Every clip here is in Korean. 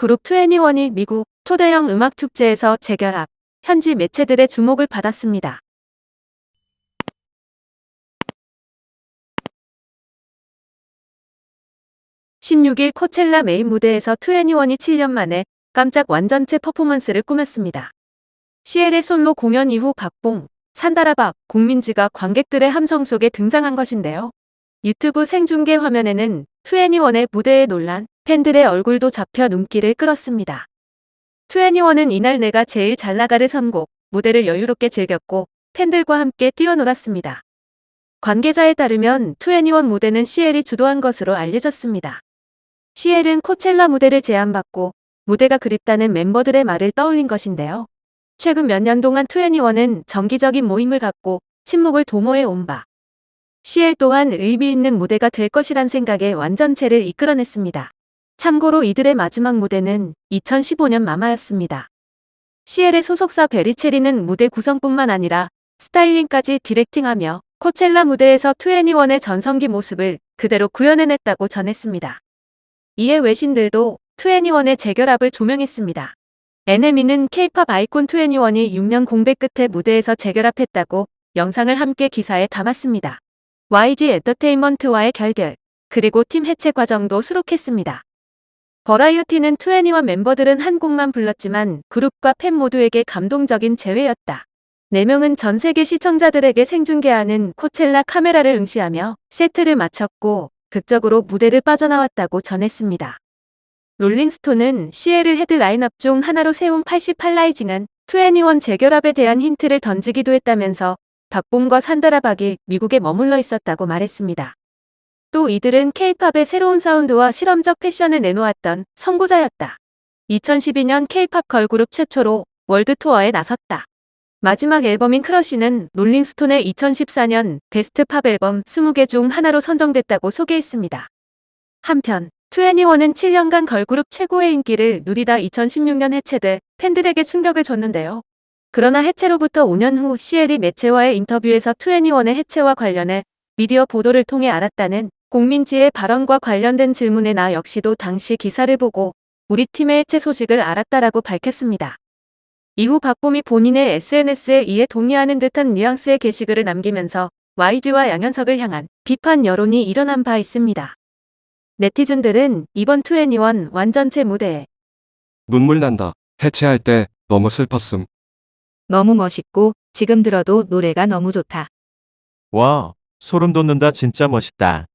그룹 21이 미국 초대형 음악 축제에서 재결합, 현지 매체들의 주목을 받았습니다. (16일) 코첼라 메인 무대에서 21이 7년 만에 깜짝 완전체 퍼포먼스를 꾸몄습니다. 시엘의 솔로 공연 이후 박봉, 산다라박, 공민지가 관객들의 함성 속에 등장한 것인데요. 유튜브 생중계 화면에는 21의 무대에 놀란 팬들의 얼굴도 잡혀 눈길을 끌었습니다. 21은 이날 내가 제일 잘 나가를 선곡, 무대를 여유롭게 즐겼고 팬들과 함께 뛰어놀았습니다. 관계자에 따르면 21 무대는 시엘이 주도한 것으로 알려졌습니다. 시엘은 코첼라 무대를 제안받고 무대가 그립다는 멤버들의 말을 떠올린 것인데요. 최근 몇 년 동안 21은 정기적인 모임을 갖고 침묵을 도모해 온 바. 시엘 또한 의미 있는 무대가 될 것이란 생각에 완전체를 이끌어냈습니다. 참고로 이들의 마지막 무대는 2015년 마마였습니다. 시엘의 소속사 베리체리는 무대 구성뿐만 아니라 스타일링까지 디렉팅하며 코첼라 무대에서 21의 전성기 모습을 그대로 구현해냈다고 전했습니다. 이에 외신들도 21의 재결합을 조명했습니다. NME는 K-팝 아이콘 21이 6년 공백 끝에 무대에서 재결합했다고 영상을 함께 기사에 담았습니다. YG 엔터테인먼트와의 결결, 그리고 팀 해체 과정도 수록했습니다. 버라이어티는 21 멤버들은 한 곡만 불렀지만 그룹과 팬 모두에게 감동적인 재회였다. 4명은 전 세계 시청자들에게 생중계하는 코첼라 카메라를 응시하며 세트를 마쳤고 극적으로 무대를 빠져나왔다고 전했습니다. 롤링스톤은 시에를 헤드 라인업 중 하나로 세운 88라이징은 21 재결합에 대한 힌트를 던지기도 했다면서 박봄과 산다라박이 미국에 머물러 있었다고 말했습니다. 또 이들은 케이팝의 새로운 사운드와 실험적 패션을 내놓았던 선구자였다. 2012년 케이팝 걸그룹 최초로 월드 투어에 나섰다. 마지막 앨범인 크러쉬는 롤링스톤의 2014년 베스트 팝 앨범 20개 중 하나로 선정됐다고 소개했습니다. 한편 21은 7년간 걸그룹 최고의 인기를 누리다 2016년 해체돼 팬들에게 충격을 줬는데요. 그러나 해체로부터 5년 후 시엘이 매체와의 인터뷰에서 21의 해체와 관련해 미디어 보도를 통해 알았다는 공민지의 발언과 관련된 질문에 나 역시도 당시 기사를 보고 우리 팀의 해체 소식을 알았다라고 밝혔습니다. 이후 박봄이 본인의 SNS에 이에 동의하는 듯한 뉘앙스의 게시글을 남기면서 YG와 양현석을 향한 비판 여론이 일어난 바 있습니다. 네티즌들은 이번 21 완전체 무대에 눈물 난다. 해체할 때 너무 슬펐음. 너무 멋있고 지금 들어도 노래가 너무 좋다. 와, 소름 돋는다. 진짜 멋있다.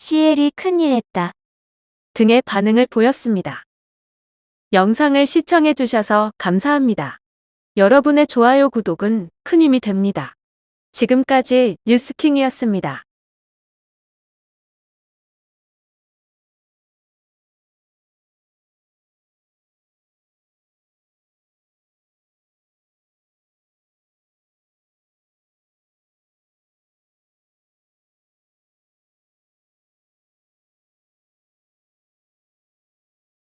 시엘이 큰일 했다. 등의 반응을 보였습니다. 영상을 시청해 주셔서 감사합니다. 여러분의 좋아요 구독은 큰 힘이 됩니다. 지금까지 뉴스킹이었습니다.